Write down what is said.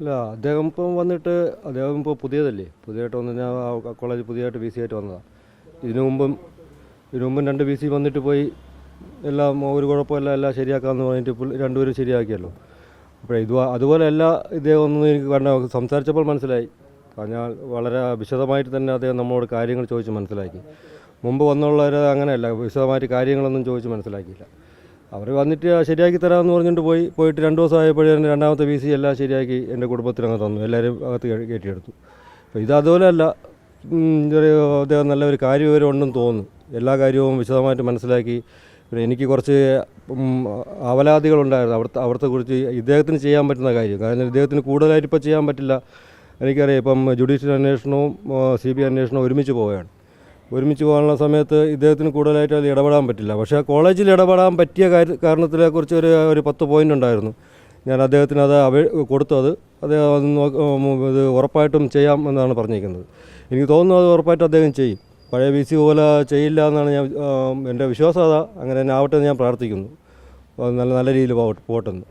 ഇല്ല അദ്ദേഹം ഇപ്പം വന്നിട്ട് അദ്ദേഹം ഇപ്പോൾ പുതിയതല്ലേ? പുതിയതായിട്ട് വന്നു ആ കോളേജ് പുതിയതായിട്ട് വി സി ആയിട്ട് വന്നതാണ് ഇതിനു മുമ്പും ഇതിനു മുമ്പും രണ്ട് വി സി വന്നിട്ട് പോയി എല്ലാം ഒരു കുഴപ്പമില്ല എല്ലാം ശരിയാക്കാമെന്ന് പറഞ്ഞിട്ട് രണ്ടുപേരും ശരിയാക്കിയല്ലോ. അപ്പോൾ ഇത് അതുപോലെ അല്ല ഇദ്ദേഹം ഒന്നും എനിക്ക് കണ്ട സംസാരിച്ചപ്പോൾ മനസ്സിലായി. ഞാൻ വളരെ വിശദമായിട്ട് തന്നെ അദ്ദേഹം നമ്മളോട് കാര്യങ്ങൾ ചോദിച്ച് മനസ്സിലാക്കി. മുമ്പ് വന്നുള്ളവർ അങ്ങനെയല്ല വിശദമായിട്ട് കാര്യങ്ങളൊന്നും ചോദിച്ച് മനസ്സിലാക്കിയില്ല. അവർ വന്നിട്ട് ശരിയാക്കി തരാമെന്ന് പറഞ്ഞിട്ട് പോയി. പോയിട്ട് രണ്ട് ദിവസം ആയപ്പോഴേ രണ്ടാമത്തെ വി സി എല്ലാം ശരിയാക്കി എന്റെ കുടുംബത്തിനങ്ങ് തന്നു. എല്ലാവരും അകത്ത് കയറ്റി- കയറ്റിയെടുത്തു. അപ്പോൾ ഇത് അതുപോലെ അല്ല അദ്ദേഹം നല്ല ഒരു കാര്യവിവരം തോന്നുന്നു. എല്ലാ കാര്യവും വിശദമായിട്ട് മനസ്സിലാക്കി. പിന്നെ എനിക്ക് കുറച്ച് അവലാദികളുണ്ടായിരുന്നു. അവിടുത്തെ അവിടുത്തെ കുറിച്ച് ഇദ്ദേഹത്തിന് ചെയ്യാൻ പറ്റുന്ന കാര്യം. കാരണം ഇദ്ദേഹത്തിന് കൂടുതലായിട്ട് ഇപ്പോൾ ചെയ്യാൻ പറ്റില്ല. എനിക്കറിയാം ഇപ്പം ജുഡീഷ്യൽ അന്വേഷണവും സി ബി അന്വേഷണവും ഒരുമിച്ച് പോവുകയാണ്. ഒരുമിച്ച് പോകാനുള്ള സമയത്ത് ഇദ്ദേഹത്തിന് കൂടുതലായിട്ട് അതിൽ ഇടപെടാൻ പറ്റില്ല. പക്ഷേ കോളേജിൽ ഇടപെടാൻ പറ്റിയ കാര്യ കാരണത്തിനെ കുറിച്ച് ഒരു ഒരു പത്ത് പോയിന്റ് ഉണ്ടായിരുന്നു. ഞാൻ അദ്ദേഹത്തിന് അത് അവ കൊടുത്തു. അത് അദ്ദേഹം അത് ഇത് ഉറപ്പായിട്ടും ചെയ്യാം എന്നാണ് പറഞ്ഞിരിക്കുന്നത്. എനിക്ക് തോന്നുന്നു അത് ഉറപ്പായിട്ട് അദ്ദേഹം ചെയ്യും. പഴയ വി സി പോലെ ചെയ്യില്ല എന്നാണ് ഞാൻ എന്റെ വിശ്വാസം. അതാ അങ്ങനെ തന്നെ ആവട്ടെ എന്ന് ഞാൻ പ്രാർത്ഥിക്കുന്നു. നല്ല നല്ല രീതിയിൽ പോകട്ടെ പോട്ടെന്ന്.